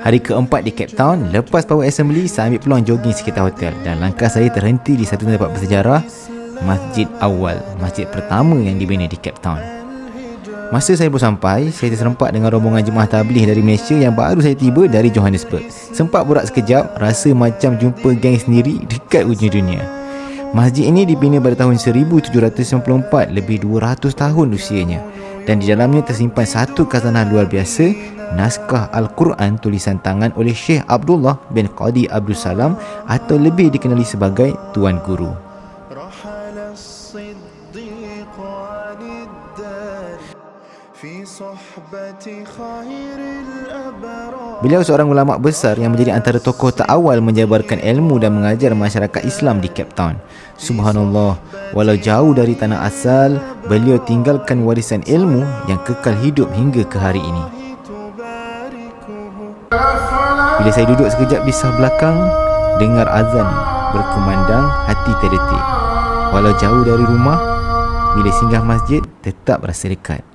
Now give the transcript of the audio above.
Hari keempat di Cape Town, lepas Power Assembly, saya ambil peluang jogging sekitar hotel dan langkah saya terhenti di satu tempat bersejarah, Masjid Awal, masjid pertama yang dibina di Cape Town. Masa saya baru sampai, saya terserempak dengan rombongan jemaah tabligh dari Malaysia yang baru saya tiba dari Johannesburg. Sempat borak sekejap, rasa macam jumpa geng sendiri dekat ujung dunia. Masjid ini dibina pada tahun 1794, lebih 200 tahun usianya. Dan di dalamnya tersimpan satu khazanah luar biasa naskah Al-Quran tulisan tangan oleh Syekh Abdullah bin Qadi Abdul Salam atau lebih dikenali sebagai Tuan Guru. Beliau seorang ulama besar yang menjadi antara tokoh terawal menjabarkan ilmu dan mengajar masyarakat Islam di Cape Town. Subhanallah, walau jauh dari tanah asal, beliau tinggalkan warisan ilmu yang kekal hidup hingga ke hari ini. Bila saya duduk sekejap di sah belakang, dengar azan berkumandang, hati terdetik. Walau jauh dari rumah, bila singgah masjid, tetap rasa dekat.